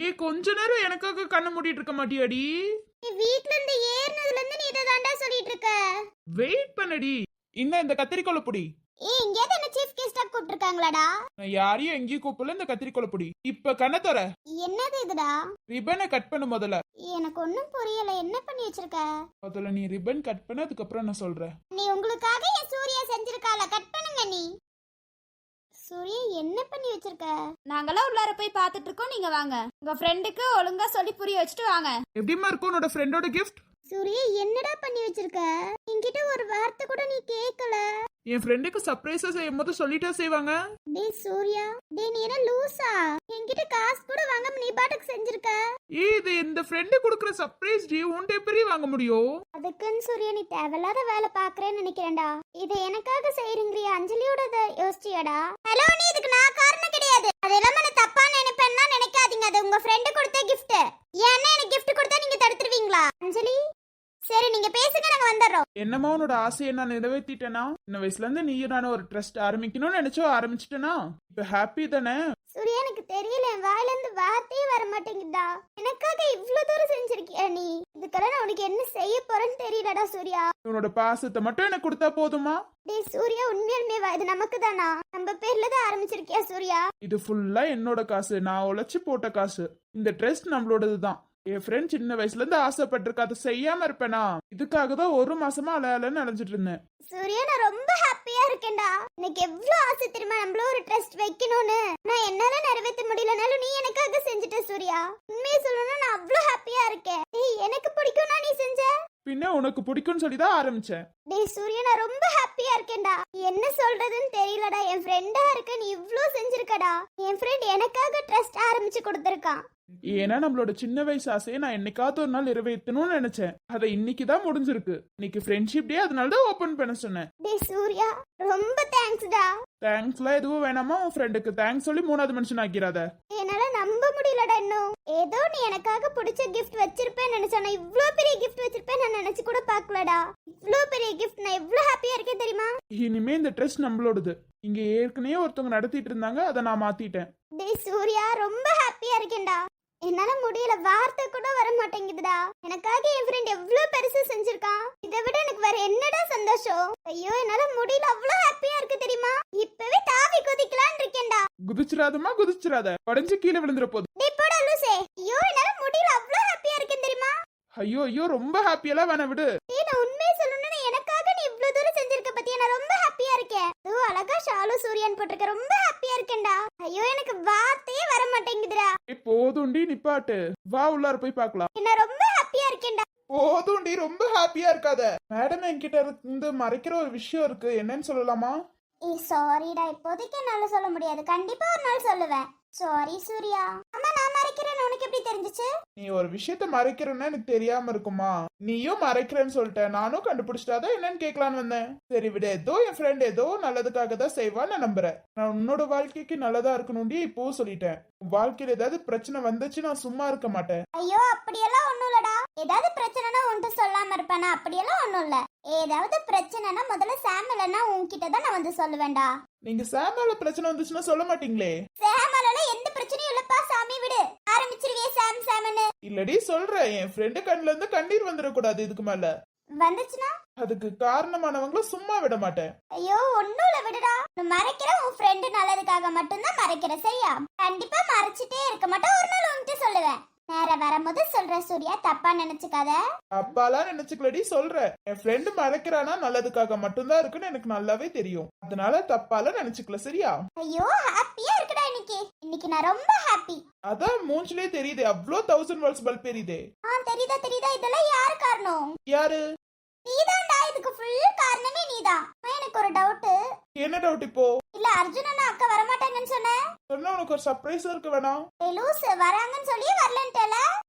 ஏ கொஞ்ச நேரம் எனக்காக கண்ணை மூடிட்டு இருக்க மாட்டியாடி? நீ வீட்ல இருந்து ஏறினதுல இருந்து நீ இதை தாண்டா சொல்லிட்டு இருக்க. வெயிட் பண்ணடி. இன்னும் இந்த கத்திரிக்கோலை பொடி. ஏய் எங்கேயாவது என்ன சீஃப் கெஸ்டா கூப்பிட்டுருக்காங்களாடா? நான் யாரையும் எங்கேயும் கூப்பிடல இந்த கத்திரிக்கோலை பொடி. இப்ப கண்ணை தர என்னது இதுடா? ரிப்பனை கட் பண்ணு முதல்ல. எனக்கு ஒன்றும் புரியல என்ன பண்ணி வச்சிருக்க? முதல்ல நீ ரிப்பன் கட் பண்ண அதுக்கப்புறம் நான் சொல்றேன். நீ உங்களுக்காக என் சூர்யா செஞ்சிருக்கால கட் பண்ணுங்க நீ. சூர்யா என்ன பண்ணி வச்சிருக்க? நாங்களாம் உள்ளார போய் பார்த்துட்டு இருக்கோம். நீங்க வாங்க. உங்க ஃப்ரெண்டுக்கு ஒழுங்கா சொல்லி புரிய வச்சுட்டு வாங்க. எப்படிமா இருக்கும் உன்னோட ஃப்ரெண்டோட கிஃப்ட் சூர்யா என்னடா பண்ணி வச்சிருக்க? என்கிட்ட ஒரு வார்த்தை கூட நீ கேட்கல என் ஃப்ரெண்டுக்கு சர்ப்ரைஸா செய்யும் போது சொல்லிட்டே செய்வாங்க? டேய் சூர்யா டேய் நீ என்ன லூசா? என்கிட்ட காசு கூட வாங்காம நீ பாட்டுக்கு செஞ்சிருக்க? ஏ இது இந்த ஃப்ரெண்டு கொடுக்குற சர்ப்ரைஸ் டி உன்ட்ட எப்படி வாங்க முடியும்? அதுக்குன்னு சூர்யா நீ தேவையில்லாத வேலை பாக்குறேன்னு நினைக்கிறேன்டா. இது எனக்காக செய்றீங்களே அஞ்சலியோட யோசிச்சியாடா? ஹலோ நீ இதுக்கு நான் காரணம் கிடையாது. அதெல்லாம் நான் தப்பா நினைப்பேன்னா நினைக்காதீங்க அது உங்க ஃப்ரெண்டு கொடுத்த gift ஏன்னா எனக்கு gift கொடுத்தா நீங்க தடுத்துருவீங்களா அஞ்சலி சரி நீங்க பேசுங்க நாங்க வந்துடுறோம். என்னமா உன்னோட ஆசையை நான் நிறைவேற்றிட்டேனா சின்ன வயசுல இருந்து நீயும் நானும் ஒரு ட்ரஸ்ட் ஆரம்பிக்கணும்னு நினைச்சோ ஆரம்பிச்சிட்டேனா? இப்ப ஹாப்பி தானே? சூர்யா எனக்கு தெரியல. என் வாயில இருந்து வார்த்தையே வர மாட்டேங்குதா? எனக்காக இவ்ளோ தூரம் செஞ்சிருக்கியா நீ? இதுக்கெல்லாம் நான் உனக்கு என்ன செய்ய போறேன்னு தெரியலடா சூர்யா. உன்னோட பாசத்தை மட்டும் எனக்கு கொடுத்தா போதுமா? டேய் சூர்யா உண்மையாலுமே வா இது நமக்கு தானா? நம்ம பேர்ல தான் ஆரம்பிச்சிருக்கியா சூர்யா? இது ஃபுல்லா என்னோட காசு. நான் உழைச்சி போட்ட காசு. இந்த ட்ரெஸ் நம்மளோடது தான். என் ஃப்ரெண்ட் சின்ன வயசுல இருந்து ஆசைப்பட்டிருக்க அதை செய்யாம இருப்பேனா? இதுக்காக தான் ஒரு மாசமா அலையாலன்னு அலைஞ்சிட்டு இருந்தேன். சூர்யா நான் ரொம்ப ஹாப்பியா இருக்கேன்டா. எனக்கு எவ்வளவு ஆசை தெரியுமா? நம்மள ஒரு ட்ரஸ்ட் வைக்கணும்னு. நான் என்னால நிறைவேற்ற முடியலனாலும் நீ எனக்காக செஞ்சுட்ட சூர்யா. உண்மையை சொல்லணும்னா நான் அவ்வளவு ஹாப்பியா இருக்கேன். டேய் எனக்கு பிடிக்கும்னா நீ செஞ்ச? பின்ன உனக்கு பிடிக்கும்னு சொல்லி தான் ஆரம்பிச்சேன். டேய் சூர்யா நான் ரொம்ப ஹாப்பியா இருக்கேன்டா. என்ன சொல்றதுன்னு தெரியலடா. என் ஃப்ரெண்டா இருக்க நீ இவ்ளோ செஞ்சிருக்கடா. என் ஃப்ரெண்ட் எனக்காக ட்ரஸ்ட் ஆரம்பிச்சு கொடுத்துருக்கான். ஏன்னா நம்மளோட சின்ன வயசு ஆசையை நான் என்னைக்காவது ஒரு நாள் நிறைவேற்றணும்னு நினைச்சேன். அதை இன்னைக்கு தான் முடிஞ்சிருக்கு. இன்னைக்கு ஃப்ரெண்ட்ஷிப் டே அதனால தான் ஓபன் பண்ண சொன்னேன். டேய் சூர்யா ரொம்ப தேங்க்ஸ்டா தேங்க்ஸ்லாம் எதுவும் வேணாமா? உன் ஃப்ரெண்டுக்கு தேங்க்ஸ் சொல்லி மூணாவது மனுஷன் ஆக்கிறாத என்னால நம்ப முடியலடா இன்னும். ஏதோ நீ எனக்காக பிடிச்ச கிஃப்ட் வச்சிருப்பேன்னு நினைச்சேன். நான் இவ்ளோ பெரிய கிஃப்ட் வச்சிருப்பேன் நான் நினைச்சு கூட பார்க்கலடா. இவ்ளோ பெரிய கிஃப்ட் நான் இவ்ளோ ஹாப்பியா இருக்கேன் தெரியுமா? இனிமே இந்த ட்ரெஸ் நம்மளோடது. இங்க ஏற்கனவே ஒருத்தவங்க நடத்திட்டு இருந்தாங்க. அதை நான் மாத்திட்டேன். டேய் சூர்யா ரொம்ப ஹாப்பியா இருக்கேன்டா. என்னால முடியல. வார்த்தை கூட வர மாட்டேங்குதுடா எனக்காக என் ஃப்ரெண்ட் எவ்ளோ பெருசு செஞ்சிருக்கான். இதை விட எனக்கு வேற என்னடா சந்தோஷம்? ஐயோ என்னால முடியல. அவ்ளோ ஹாப்பியா இருக்கு தெரியுமா? இப்பவே தாவி குதிக்கலாம்னு இருக்கேன்டா. குதிச்சிராதமா குதிச்சிராத உடஞ்சு கீழே விழுந்துற போது டேய் போடா லூசே. ஐயோ என்னால முடியல. அவ்ளோ ஹாப்பியா இருக்கேன் தெரியுமா? ஐயோ ஐயோ ரொம்ப ஹாப்பியெல்லாம் வேணாம் விடு. ஏய் நான் உண்மையை சொல்லணும்னா எனக்காக நீ இவ்ளோ தூரம் செஞ்சிருக்க பத்தியா? நான் ரொம்ப ஹாப்பியா இருக்கேன். ஓ அழகா ஷாலு சூரியன் போட்டிருக்க. ரொம்ப ஹாப்பியா இருக்கேன்டா. ஐயோ எனக்கு வார்த்தையே வர மாட்டேங்குதுடா. ஏய், போதும்டி நிப்பாட்டு. வா உள்ளார போய் பார்க்கலாம். நான் ரொம்ப ஹாப்பியா இருக்கேன்டா. போதும்டி ரொம்ப ஹாப்பியா இருக்காத. மேடம் என்கிட்ட இருந்து மறைக்கிற ஒரு விஷயம் இருக்கு. என்னன்னு சொல்லலாமா? ஏய் சாரிடா இப்போதைக்கு என்னால சொல்ல முடியாது. கண்டிப்பா ஒரு நாள் சொல்லுவேன். சாரி சூர்யா. உனக்கு எப்படி தெரிஞ்சுச்சு? நீ ஒரு விஷயத்த மறைக்கிறேன்னா எனக்கு தெரியாம இருக்குமா? நீயும் மறைக்கிறேன்னு சொல்லிட்ட நானும் கண்டுபிடிச்சிட்டாதான் என்னன்னு கேட்கலான்னு வந்தேன். சரி விட. ஏதோ என் ஃப்ரெண்ட் ஏதோ நல்லதுக்காக தான் செய்வான்னு நான் நம்புறேன். நான் உன்னோட வாழ்க்கைக்கு நல்லதா இருக்கணும்டி இப்போவும் சொல்லிட்டேன். வாழ்க்கையில ஏதாவது பிரச்சனை வந்துச்சு நான் சும்மா இருக்க மாட்டேன். ஐயோ அப்படியெல்லாம் ஒண்ணும் இல்லடா. ஏதாவது பிரச்சனைனா உன்கிட்ட சொல்லாம இருப்பேனா? அப்படியெல்லாம் ஒண்ணும் இல்ல. ஏதாவது பிரச்சனைனா முதல்ல சாம் இல்லைன்னா உன்கிட்ட தான் நான் வந்து சொல்லுவேன்டா. நீங்க சாமால பிரச்சனை வந்துச்சுன்னா சொல்ல மாட்டீங்களே சாமால எந்த பிரச்சனையும் இல்லப்பா சாமி விடு சாம்னு இல்லடி சொல்றேன். என் ஃப்ரெண்டு கண்ணுல இருந்து கண்ணீர் வந்துடக்கூடாது இதுக்கு மேல. வந்துச்சுன்னா? அதுக்கு காரணமானவங்கள சும்மா விட மாட்டேன். ஐயோ ஒண்ணும் இல்ல விடுடா. நீ மறைக்கிற உன் ஃப்ரெண்டு நல்லதுக்காக மட்டும்தான் மறைக்கிற சரியா? கண்டிப்பா மறைச்சிட்டே இருக்க மாட்டேன். ஒரு நாள் உன்கிட்ட சொல்லுவேன். நேரம் வரும்போது சொல்ற சூர்யா தப்பா நினைச்சுக்காத. அப்பாலாம் நினைச்சுக்கலடி சொல்றேன். என் ஃப்ரெண்டு மறைக்கிறானா நல்லதுக்காக மட்டும்தான் இருக்குன்னு எனக்கு நல்லாவே தெரியும். அதனால தப்பாலாம் நினைச்சுக்கல சரியா? ஐயோ ஹாப்பியா இருக்குடா இன்னைக்கு. இன்னைக்கு நான் ரொம்ப ஹாப்பி அதான் மூஞ்சிலே தெரியுது அவ்வளோ தௌசண்ட் வால்ஸ் பல்ப் எரியுதே. ஆ தெரியுதா தெரியுதா? இதெல்லாம் யாரு காரணம்? யாரு? நீதான்டா இதுக்கு ஃபுல் காரணமே நீதான். எனக்கு ஒரு டவுட் என்ன டவுட் இப்போ? இல்ல அர்ஜுன் அண்ணா அக்கா வரமாட்டாங்கன்னு சொன்னேன் சொன்னா உனக்கு ஒரு சர்ப்ரைஸ் இருக்கு வேணாம் லூசு வராங்கன்னு சொல்லி வரலன்ட்டு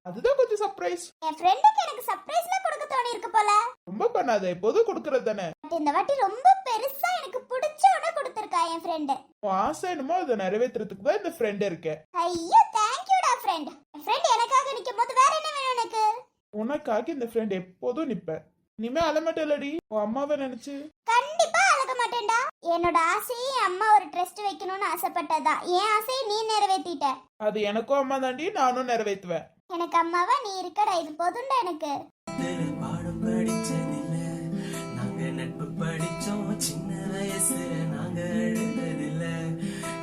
அதுதான் கொஞ்சம் சர்ப்ரைஸ் என் ஃப்ரெண்டுக்கு எனக்கு சர்ப்ரைஸ்ல கொடுக்க தோணி இருக்கு போல. ரொம்ப பண்ணாத எப்போதும் கொடுக்கறது தானே? இந்த வாட்டி ரொம்ப பெருசா எனக்கு பிடிச்ச உடனே கொடுத்துருக்கா என் ஃப்ரெண்டு ஆசை என்னமோ அதை நிறைவேற்றுறதுக்கு தான் இந்த ஃப்ரெண்ட் இருக்கேன் ஐயோ தேங்க்யூடா ஃப்ரெண்ட் என் ஃப்ரெண்ட் எனக்காக நிக்கும் போது வேற என்ன வேணும் எனக்கு உனக்காக இந்த ஃப்ரெண்ட் எப்போதும் நிப்பேன். இனிமே அலமட்டலடி உன் அம்மாவை நினைச்சு. கண்டிப்பா அழக மாட்டேன்டா. என்னோட ஆசையை அம்மா ஒரு ட்ரெஸ்ட் வைக்கணும்னு ஆசைப்பட்டதா? என் ஆசையை நீ நிறைவேத்திட்ட? அது எனக்கும் அம்மா தாண்டி நானும் நிறைவேற்றுவேன். எனக்கு அம்மாவா? நீ இருக்கடா இது போதும்டா எனக்கு. பாடம் படிச்சதில்ல. நாங்க நட்பு படிச்சோம். சின்ன வயசுல நாங்க அழுததில்ல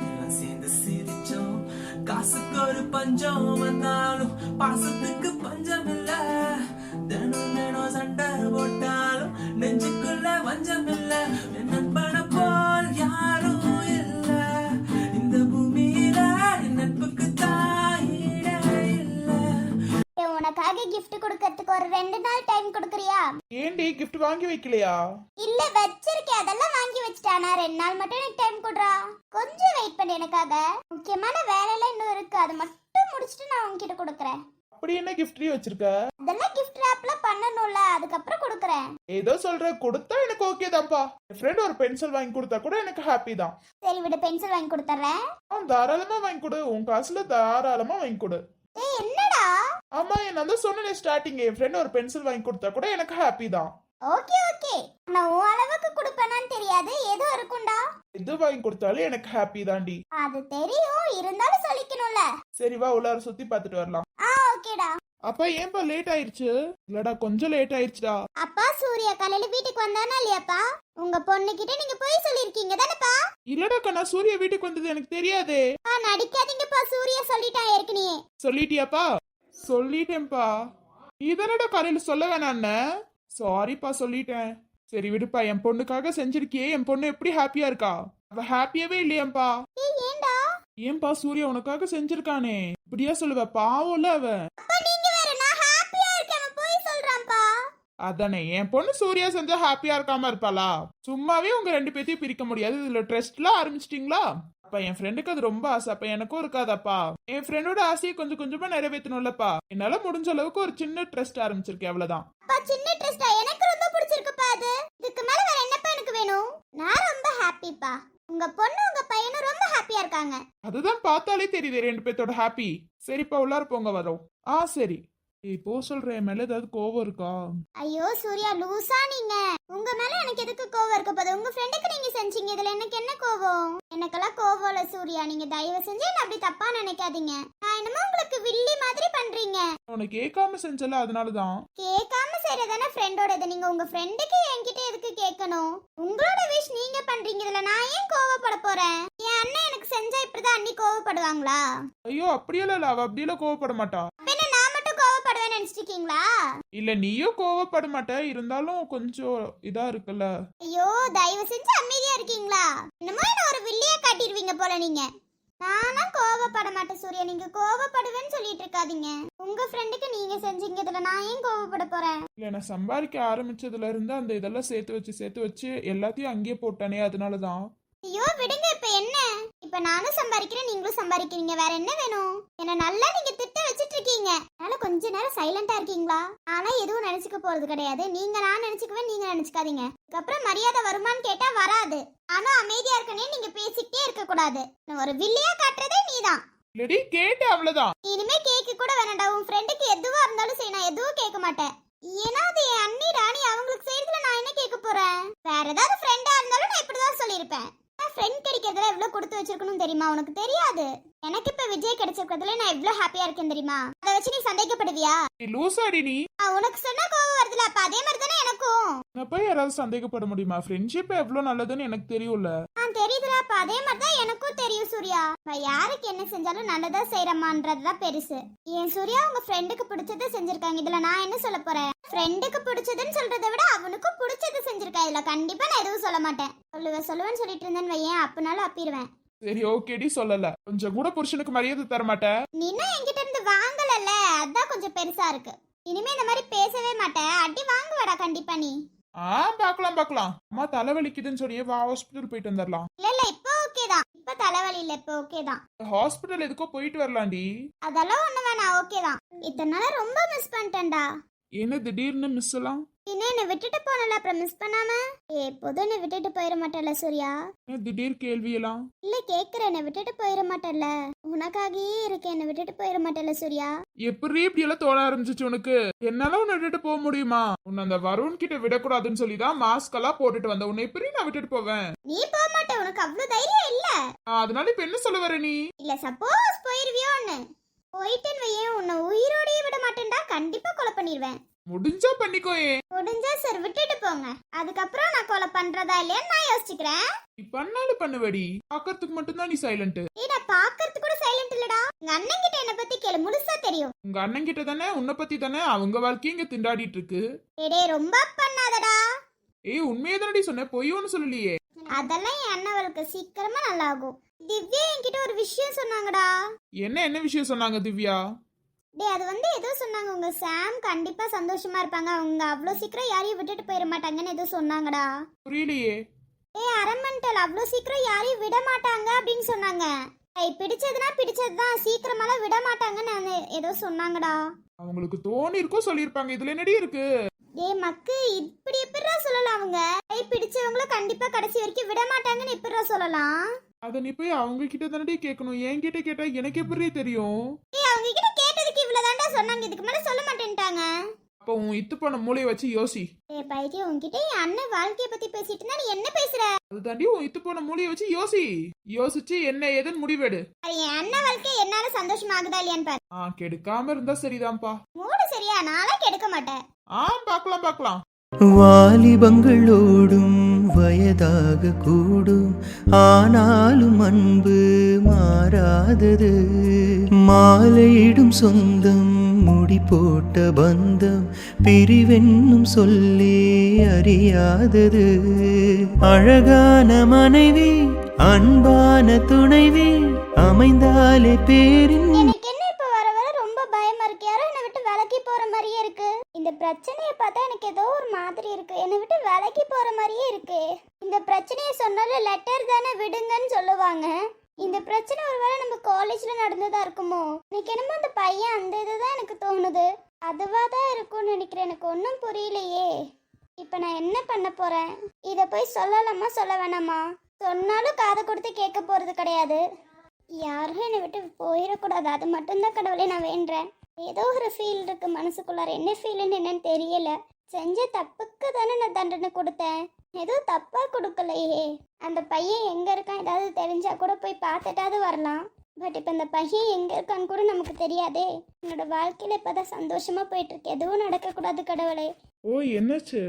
எல்லாம் சேர்ந்து சிரிச்சோம். காசுக்கு ஒரு பஞ்சம் வந்தாலும் பாசத்துக்கு பஞ்சம் இல்ல. தினம் தினம் சண்டை போட்டாலும் நெஞ்சுக்குள்ள வஞ்சம் இல்ல. என் gift வாங்கி வைக்கலையா? இல்ல வச்சிருக்கேன். அதெல்லாம் வாங்கி வச்சிட்டேன். ரெண்டு நாள் மட்டும் எனக்கு டைம் கொடுறா. கொஞ்சம் வெயிட் பண்ணு எனக்காக. முக்கியமான வேலையெல்லாம் இன்னும் இருக்கு. அது மட்டும் முடிச்சிட்டு நான் உன்கிட்ட கொடுக்குறேன். அப்படி என்ன கிஃப்ட்ரி வச்சிருக்க? அதெல்லாம் gift wrapல பண்ணணும்ல. அதுக்கப்புறம் கொடுக்குறேன். ஏதோ சொல்ற. கொடுத்தா எனக்கு ஓகே தான்ப்பா. என் ஃப்ரெண்ட் ஒரு பென்சில் வாங்கி கொடுத்தா கூட எனக்கு ஹாப்பி தான். சரி விடு. பென்சில் வாங்கி கொடுத்துட்றேன். ஆ தாராளமா வாங்கி கொடு. உன் காசுல தாராளமா வாங்கி கொடு. ஏய் என்னடா? ஆமா நான் தான் சொன்னேன் ஸ்டார்டிங் என் ஃப்ரெண்ட் ஒரு பென்சில் வாங்கி கொடுத்தா கூட எனக்கு ஹாப்பி தான். Okay okay. நான் உன் அளவுக்கு கொடுப்பேனான்னு தெரியாது. ஏதோ இருக்கும்டா. எது வாங்கி கொடுத்தாலும் எனக்கு ஹாப்பி தாண்டி அது தெரியும். இருந்தாலும் சொல்லிக்கணும்ல. சரி வா உள்ளார சுத்தி பார்த்துட்டு வரலாம். ஆ ஓகேடா. அப்பா ஏன்பா லேட் ஆயிருச்சு? இல்லடா கொஞ்சம் லேட் ஆயிருச்சுடா. அப்பா சூர்யா காலையில வீட்டுக்கு வந்தானா இல்லையாப்பா? உங்க பொண்ணுகிட்ட நீங்க போய் சொல்லிருக்கீங்க தானேப்பா? இல்லடா கண்ணா சூர்யா வீட்டுக்கு வந்தது எனக்கு தெரியாதே. ஆ நடிக்காதீங்கப்பா சூர்யா சொல்லிட்டான் ஏற்கனவே. சொல்லிட்டியாப்பா? சொல்லிட்டேன்ப்பா. இதனடா காலையில சொல்ல வேணாண்ண சாரிப்பா சொல்லிட்டேன். சரி விடுப்பா என் பொண்ணுக்காக செஞ்சிருக்கியே என் பொண்ணு எப்படி ஹாப்பியா இருக்கா? அவ ஹாப்பியாவே இல்லையாம்பா. ஏன்பா சூர்யா உனக்காக செஞ்சிருக்கானே? இப்படியா சொல்லுவ? பாவம்ல அவ. அதானே என் பொண்ணு சூர்யா செஞ்சா ஹாப்பியா இருக்காம இருப்பாளா? சும்மாவே உங்க ரெண்டு பேத்தையும் பிரிக்க முடியாது. இதுல ட்ரெஸ்ட்லாம் ஆரம்பிச்சிட்டீங்களா? அப்ப என் ஃப்ரெண்டுக்கு அது ரொம்ப ஆசை. அப்ப எனக்கும் இருக்காதாப்பா. என் ஃப்ரெண்டோட ஆசையை கொஞ்சம் கொஞ்சமா நிறைவேற்றணும்லப்பா. என்னால முடிஞ்ச அளவுக்கு ஒரு சின்ன ட்ரெஸ்ட் ஆரம்பிச்சிருக்கேன் அவ்வளவுதான். அப்பா சின்ன ட்ரெஸ்டா எனக்கு ரொம்ப பிடிச்சிருக்குப்பா அது. இதுக்கு மேல வேற என்னப்பா எனக்கு வேணும்? நான் ரொம்ப ஹாப்பிப்பா உங்க பொண்ணு உங்க பையனும் ரொம்ப ஹாப்பியா இருக்காங்க. அதுதான் பார்த்தாலே தெரியுது ரெண்டு பேர்த்தோட ஹாப்பி சரிப்பா உள்ளார போங்க வரோம். ஆ சரி. ஏய் போ சொல்றேன் மேல ஏதாவது கோவம் இருக்கா? ஐயோ சூர்யா லூசா நீங்க. உங்க மேல எனக்கு எதுக்கு கோவம் இருக்க போது உங்க ஃப்ரெண்டுக்கு நீங்க செஞ்சீங்க. இதுல எனக்கு என்ன கோவம்? எனக்கெல்லாம் கோவம் இல்ல சூர்யா. நீங்க தயவு செஞ்சு என்ன அப்படி தப்பா நினைக்காதீங்க. நான் என்னமோ உங்களுக்கு வில்லி மாதிரி பண்றீங்க. உனக்கு கேட்காம செஞ்சல அதனாலதான். கேட்காம செய்யறதானே ஃப்ரெண்டோடது நீங்க உங்க ஃப்ரெண்டுக்கு என்கிட்ட எதுக்கு கேட்கணும்? உங்களோட விஷ் நீங்க பண்றீங்க இதுல நான் ஏன் கோவப்பட போறேன்? என் அண்ணன் எனக்கு செஞ்சா இப்படிதான் அண்ணி கோவப்படுவாங்களா? ஐயோ அப்படியெல்லாம் அவ அப்படியெல்லாம் கோவப்பட மாட்டா. அப்ப என்ன நான் மட்டும் கோவப்படுவேன்னு நினைச்சிருக்கீங்களா? இல்ல நீயும் கோவப்பட மாட்ட. இருந்தாலும் கொஞ்சம் இதா இருக்குல்ல. ஐயோ தயவு செஞ்சு அமைதியா இருக்கீங்களா? என்னமோ என்ன ஒரு வில்லியா காட்டிடுவீங்க போல நீங்க. நானா கோவப்பட மாட்டேன் சூர்யா. நீங்க கோவப்படுவேன்னு சொல்லிட்டு இருக்காதீங்க. உங்க ஃப்ரெண்டுக்கு நீங்க செஞ்சீங்க இதுல நான் ஏன் கோவப்பட போறேன்? இல்ல நான் சம்பாதிக்க ஆரம்பிச்சதுல இருந்து அந்த இதெல்லாம் சேர்த்து வச்சு சேர்த்து வச்சு எல்லாத்தையும் அங்கேயே போட்டானே அதனாலதான். ஐயோ விடுங்க இப்ப என்ன? இப்ப நானும் சம்பாதிக்கிறேன் நீங்களும் சம்பாதிக்கிறீங்க. வேற என்ன வேணும்? என்ன நல்லா நீங்க திட்ட வச்சிட்டு இருக்கீங்க. அதனால கொஞ்ச நேரம் சைலண்டா இருக்கீங்களா? ஆனா எதுவும் நினைச்சுக்க போறது கிடையாது. நீங்க நான் நினைச்சுக்குவேன் நீங்க நினைச்சுக்காதீங்க. அதுக்கப்புறம் மரியாதை வருமான்னு கேட்டா வராது. ஆனா அமைதியா இருக்கனே நீங்க பேசிக்கிட்டே இருக்க கூடாது ஒரு வில்லியா காட்டுறதே நீதான். இல்லடி கேட்டு அவ்வளவுதான். இனிமே கேட்க கூட வேணாம்டா. உன் ஃப்ரெண்டுக்கு எதுவா இருந்தாலும் சரி நான் எதுவும் கேட்க மாட்டேன். ஏன்னா அது என் அண்ணி ராணி அவங்களுக்கு செய்யறதுல நான் என்ன கேட்க போறேன்? வேற ஏதாவது ஃப்ரெண்டா இருந்தாலும் நான் இப்படிதான் சொல்லியிருப்பேன். ஃப்ரெண்ட் கிடைக்கிறதுல எவ்வளவு கொடுத்து வச்சிருக்கணும் தெரியுமா? உனக்கு தெரியாது. எனக்கு இப்ப விஜய் கிடைச்சிருக்கிறதுல நான் எவ்வளவு ஹாப்பியா இருக்கேன் தெரியுமா? அதை வச்சு நீ சந்தேகப்படுவியா? நீ லூசாடி நீ. உனக்கு சொன்னா கோவம் வருதுல அப்ப அதே மாதிரி தானே எனக்கும். நான் போய் யாராவது சந்தேகப்பட முடியுமா? ஃப்ரெண்ட்ஷிப் எவ்வளவு நல்லதுன்னு எனக்கு தெரியும்ல. ஆ தெரியுதுல அப்ப அதே மாதிரி தான் எனக்கும் தெரியும் சூர்யா. நான் யாருக்கு என்ன செஞ்சாலும் நல்லதா செய்யறமான்றதுதான் பெருசு. என் சூர்யா உங்க ஃப்ரெண்டுக்கு பிடிச்சதை செஞ்சிருக்காங்க. இதுல நான் என்ன சொல்ல போறேன்? ஃப்ரெண்டுக்கு பிடிச்சதுன்னு சொல்றதை விட அவனுக்கும் பிடிச்சது செஞ்சிருக்கா. இதுல கண்டிப்பா நான் எதுவும் சொல்ல மாட்டேன். சொல்லுவேன் சொல்லுவேன்னு சொல்லிட்டு இருந்தேன்னு வையேன். அப்பனாலும் அப்பிடுவேன். சரி ஓகேடி சொல்லல. கொஞ்சம் கூட புருஷனுக்கு மரியாதை தர மாட்டேன் நீ இன்னும் என்கிட்ட இருந்து வாங்கலல்ல. அதான் கொஞ்சம் பெருசா இருக்கு. இனிமே இந்த மாதிரி பேசவே மாட்டேன் அடி வாங்குவடா கண்டிப்பா நீ. ஆ பார்க்கலாம் பார்க்கலாம் அம்மா தலைவலிக்குதுன்னு சொன்னியே வா ஹாஸ்பிட்டல் போயிட்டு வந்துடலாம் இல்ல இல்ல இப்போ ஓகே தான். இப்ப தலைவலி இல்ல இப்ப ஓகே தான். ஹாஸ்பிட்டல் எதுக்கோ போயிட்டு வரலாண்டி அதெல்லாம் ஒண்ணு வேணாம் ஓகே தான். இத்தனை நாளா ரொம்ப மிஸ் பண்ணிட்டேன்டா. என்ன திடீர்னு மிஸ் எல்லாம்? இன்னும் என்னை விட்டுட்டு போனல அப்புறம் மிஸ் பண்ணாம? ஏ எப்போதும் என்னை விட்டுட்டு போயிட மாட்டேன்ல சூர்யா? என்ன திடீர் கேள்வியெல்லாம் இல்ல கேக்குற என்னை விட்டுட்டு போயிட மாட்டேன்ல. உனக்காகவே இருக்கேன் என்னை விட்டுட்டு போயிட மாட்டேன்ல சூர்யா? எப்படி இப்படி எல்லாம் தோண ஆரம்பிச்சிச்சு உனக்கு? என்னால உன்னை விட்டுட்டு போக முடியுமா? உன்னை அந்த வருண் கிட்ட விடக்கூடாதுன்னு சொல்லி தான் மாஸ்க் எல்லாம் போட்டுட்டு வந்த உன்னை எப்படி நான் விட்டுட்டு போவேன்? நீ போக மாட்டே உனக்கு அவ்வளவு தைரியம் இல்ல. அதனால இப்ப என்ன சொல்ல வர நீ? இல்ல சப்போஸ் போயிருவியோன்னு போயிட்டேன்னு வையேன் உன்னை உயிரோடயே விட மாட்டேன்டா கண்டிப்பா கொலை பண்ணிடுவேன் முடிஞ்சா பண்ணிக்கோயே முடிஞ்சா சரி விட்டுட்டு போங்க. அதுக்கப்புறம் நான் கொலை பண்றதா இல்லையான்னு நான் யோசிச்சுக்கிறேன். நீ பண்ணாலும் பண்ணுவடி. பாக்கறதுக்கு மட்டும்தான் நீ சைலண்ட் நான் பாக்கறது கூட சைலண்ட் இல்லடா. எங்க அண்ணன் கிட்ட என்ன பத்தி கேளு முழுசா தெரியும். உங்க அண்ணன் கிட்ட தானே உன்னை பத்தி தானே அவங்க வாழ்க்கையும் இங்க திண்டாடிட்டு இருக்கு. ஏடே ரொம்ப பண்ணாதடா. ஏய் உண்மையே தானடி சொன்னேன் பொய் ஒண்ணு சொல்லலையே. அதெல்லாம் என் அண்ணவளுக்கு சீக்கிரமா நல்லா ஆகும் திவ்யா என்கிட்ட ஒரு விஷயம் சொன்னாங்கடா. என்ன என்ன விஷயம் சொன்னாங்க திவ்யா? டேய் அது வந்து ஏதோ சொன்னாங்க. உங்க சாம் கண்டிப்பா சந்தோஷமா இருப்பாங்க. அவங்க அவ்வளோ சீக்கிரம் யாரையும் விட்டுட்டு போயிட மாட்டாங்கன்னு ஏதோ சொன்னாங்கடா. புரியலையே. ஏய் அரமண்டல் அவ்வளோ சீக்கிரம் யாரையும் விட மாட்டாங்க அப்படின்னு சொன்னாங்க. ஏய் பிடிச்சதுன்னா பிடிச்சதுதான். சீக்கிரமாலாம் விட மாட்டாங்கன்னு அந்த- ஏதோ சொன்னாங்கடா. அவங்களுக்கு தோணி இருக்கோ சொல்லியிருப்பாங்க. இதுல என்னடி இருக்கு? ஏய் மக்கு இப்படி எப்படிடா சொல்லலாம் அவங்க? ஏய் பிடிச்சவங்கள கண்டிப்பா கடைசி வரைக்கும் விட மாட்டாங்கன்னு எப்படிடா சொல்லலாம்? அத நீ போய் அவங்க கிட்ட தானடி கேட்கணும் என்கிட்ட கேட்டா எனக்கு எப்படி தெரியும்? ஏய் அவங்க கிட்ட கேட்டதுக்கு இவ்வளவுதான்டா சொன்னாங்க. இதுக்கு மேல சொல்ல மாட்டேன்ட்டாங்க. அப்போ உன் இத்து பண்ண மூளைய வச்சு யோசி. ஏய் பைத்தியம் உன்கிட்ட என் அண்ணன் வாழ்க்கைய பத்தி பேசிட்டு இருந்தா நீ என்ன பேசுற? அது தாண்டி உன் இத்து போன மூளைய வச்சு யோசி. யோசிச்சு என்ன ஏதுன்னு முடிவெடு. அது என் அண்ணன் வாழ்க்கை என்னால சந்தோஷமா ஆகுதா இல்லையான்னு பாரு. ஆ கெடுக்காம இருந்தா சரிதான்ப்பா. மூடு சரியா? நான்லாம் கெடுக்க மாட்டேன். ஆ பார்க்கலாம் பார்க்கலாம் வாலிபங்களோடும் வயதாக கூடும் ஆனாலும் அன்பு மாறாதது. மாலையிடும் சொந்தம் முடி போட்ட பந்தம் பிரிவென்னும் சொல்லே அறியாதது. அழகான மனைவி அன்பான துணைவி அமைந்தாலே பேரின் எனக்கு என்ன இப்ப வர வர ரொம்ப பயமா இருக்கு யாரோ என்னை விட்டு விலகி போற மாதிரியே இருக்கு இந்த பிரச்சனையை பார்த்தா எனக்கு ஏதோ ஒரு மாதிரி இருக்கு. என்னை விட்டு விலகி போற மாதிரியே இருக்கு. இந்த பிரச்சனையை சொன்னாலும் லெட்டர் தானே விடுங்கன்னு சொல்லுவாங்க. இந்த பிரச்சனை ஒருவேளை நம்ம காலேஜ்ல நடந்ததா இருக்குமோ? எனக்கு என்னமோ அந்த பையன் அந்த இதுதான் எனக்கு தோணுது. அதுவா தான் இருக்கும்னு நினைக்கிறேன். எனக்கு ஒன்றும் புரியலையே. இப்போ நான் என்ன பண்ண போறேன்? இதை போய் சொல்லலாமா சொல்ல வேணாமா? சொன்னாலும் காதை கொடுத்து கேட்க போறது கிடையாது. யாரும் என்னை விட்டு போயிடக்கூடாது. அது மட்டும்தான் கடவுளே நான் வேண்டுறேன் ஏதோ ஒரு ஃபீல் இருக்கு மனசுக்குள்ளார. என்ன ஃபீல்னு என்னன்னு தெரியல. செஞ்ச தப்புக்கு தானே நான் தண்டனை கொடுத்தேன். ஏதோ தப்பா கொடுக்கலையே. அந்த பையன் எங்க இருக்கான் ஏதாவது தெரிஞ்சா கூட போய் பார்த்துட்டாவது வரலாம். பட் இப்போ இந்த பையன் எங்க இருக்கான்னு கூட நமக்கு தெரியாதே. என்னோட வாழ்க்கையில இப்பதான் சந்தோஷமா போயிட்டு இருக்கு எதுவும் நடக்கக்கூடாது கடவுளே. ஓ என்னாச்சு?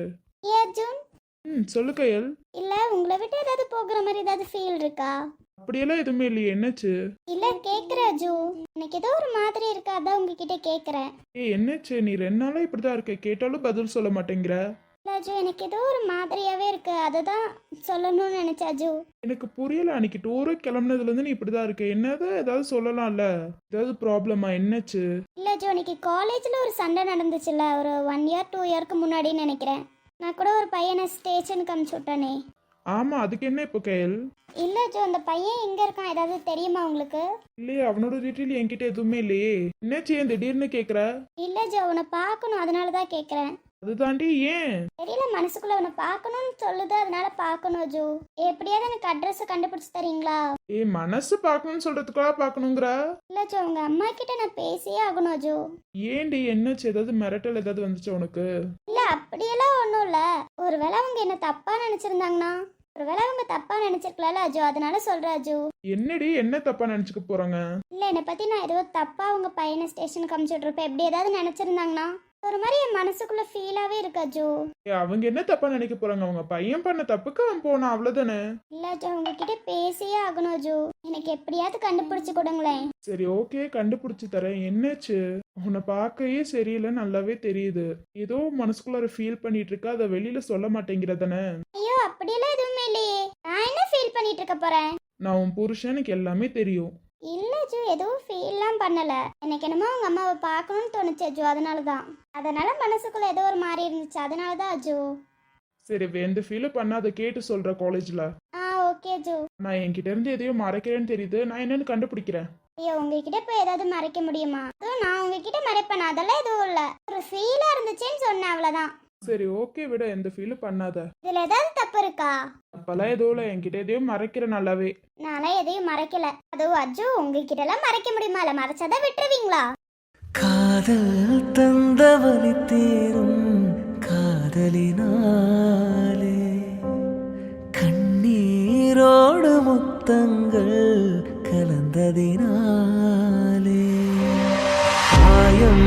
ஏ அர்ஜுன். ம் சொல்லு கையல். இல்ல உங்களை விட்டு ஏதாவது போகிற மாதிரி ஏதாவது ஃபீல் இருக்கா? அப்படியெல்லாம் எதுவுமே இல்லையே என்னாச்சு? இல்ல கேக்குற அஜு. எனக்கு ஏதோ ஒரு மாதிரி இருக்கு அதான் உங்ககிட்ட கேக்குறேன். ஏய் என்னாச்சு? நீ ரெண்டு நாளா இப்படிதான் இருக்க கேட்டாலும் பதில் சொல்ல மாட்டேங்கிற. இல்ல அஜு எனக்கு ஏதோ ஒரு மாதிரியாவே இருக்கு அதுதான் சொல்லணும்னு நினைச்சேன் அஜு. எனக்கு புரியல அன்னைக்கு டூரு கிளம்புனதுல இருந்து நீ இப்படிதான் இருக்க என்னது ஏதாவது சொல்லலாம்ல? ஏதாவது ப்ராப்ளமா என்னாச்சு? இல்ல அஜு அன்னைக்கு காலேஜ்ல ஒரு சண்டை நடந்துச்சுல்ல ஒரு ஒன் இயர் டூ இயர்க்கு முன்னாடின்னு நினைக்கிறேன். நான் கூட ஒரு பையனை ஸ்டேஷனுக்கு அனுப்பிச்சு விட்டேனே. ஆமா அதுக்கு என்ன இப்போ கையல் இல்ல அஜு அந்த பையன் எங்க இருக்கான். ஏதாவது தெரியுமா உங்களுக்கு? இல்லையே அவனோட டீட்டெயில் என்கிட்ட எதுவுமே இல்லையே. என்னாச்சு ஏன் திடீர்னு கேக்குற? இல்ல அஜு அவனை பார்க்கணும். அதனால தான் கேக்குறேன். அது தாண்டி ஏன்? தெரியல மனசுக்குள்ள அவனை பார்க்கணும்னு சொல்லுது. அதனால பார்க்கணும் அஜு எப்படியாவது எனக்கு அட்ரஸ் கண்டுபிடிச்சு தரீங்களா? ஏய் மனசு பார்க்கணும்னு சொல்றதுக்காக பார்க்கணுங்கிற? இல்ல அஜு உங்க அம்மா கிட்ட நான் பேசியே ஆகணும் அஜு ஏன்டி என்னாச்சு? ஏதாவது மிரட்டல் ஏதாவது வந்துச்சு உனக்கு? இல்ல அப்படியெல்லாம் ஒன்றும் இல்ல. ஒருவேளை அவங்க என்ன தப்பா நினைச்சிருந்தாங்கன்னா? ஒருவேளை அவங்க தப்பா நினைச்சிருக்கலாம்ல அஜு? அதனால சொல்றேன் அஜு. என்னடி என்ன தப்பா நினைச்சுக்க போறாங்க? இல்ல என்னை பத்தி நான் ஏதோ தப்பா உங்க பையனை ஸ்டேஷனுக்கு அமுச்சு விட்ருப்பேன் எப்படி ஏதாவது நினைச்சிருந்தாங்கன்னா ஒரு மாதிரி என் மனசுக்குள்ள ஃபீலாவே இருக்கு அஜு. ஏய், அவங்க என்ன தப்பா நினைக்க போறாங்க? அவங்க பையன் பண்ண தப்புக்கு அவன் போனான் அவ்வளவுதானே? இல்ல அஜு உங்ககிட்ட பேசியே ஆகணும் அஜு. எனக்கு எப்படியாவது கண்டுபிடிச்சு கொடுங்களேன். சரி ஓகே கண்டுபிடிச்சு தரேன். என்னாச்சு? உன்னை பார்க்கவே சரியில்லை நல்லாவே தெரியுது. ஏதோ மனசுக்குள்ளார ஃபீல் பண்ணிட்டு இருக்க அதை வெளியில சொல்ல மாட்டேங்கிறதானே ஐயோ அப்படியெல்லாம் எதுவுமே இல்லையே. நான் என்ன ஃபீல் பண்ணிட்டு இருக்க போறேன்? நான் உன் புருஷன் எனக்கு எல்லாமே தெரியும். இல்ல ஜூ எதுவும் ஃபீல்லாம் பண்ணல. எனக்கு என்னமோ அவங்க அம்மாவை பார்க்கணும்னு தோணுச்சு அஜு. அதனால தான் அதனால மனசுக்குள்ள ஏதோ ஒரு மாதிரி இருந்துச்சு. அதனால தான் அஜு. சரி எந்த ஃபீலும் பண்ணாத கேட்டு சொல்ற காலேஜ்ல ஆ ஓகே அஜு. நான் என்கிட்ட இருந்து எதையும் மறைக்கிறேன்னு தெரியுது. நான் என்னன்னு கண்டுபிடிக்கிறேன். ஐயோ உங்ககிட்ட போய் ஏதாவது மறைக்க முடியுமா? அதுவும் நான் உங்ககிட்ட மறைப்பேன். அதெல்லாம் எதுவும் இல்ல. ஒரு ஃபீலா இருந்துச்சுன்னு சொன்னேன் அவ்வளவுதான். சரி ஓகே விட. எந்த ஃபீலும் பண்ணாத. இதுல ஏதாவது தப்பு இருக்கா? அப்பெல்லாம் எதுவும் இல்லை. என்கிட்ட எதையும் மறைக்கிற நல்லாவே. நான்லாம் எதையும் மறைக்கல. அதுவும் அஜு உங்ககிட்ட எல்லாம் மறைக்க முடியுமா? இல்ல மறைச்சதை விட்டுருவீங்களா? காதல் தந்த வலி தேரும் காதலினாலே. கண்ணீரோடு முத்தங்கள் கலந்ததினாலே ஆயம்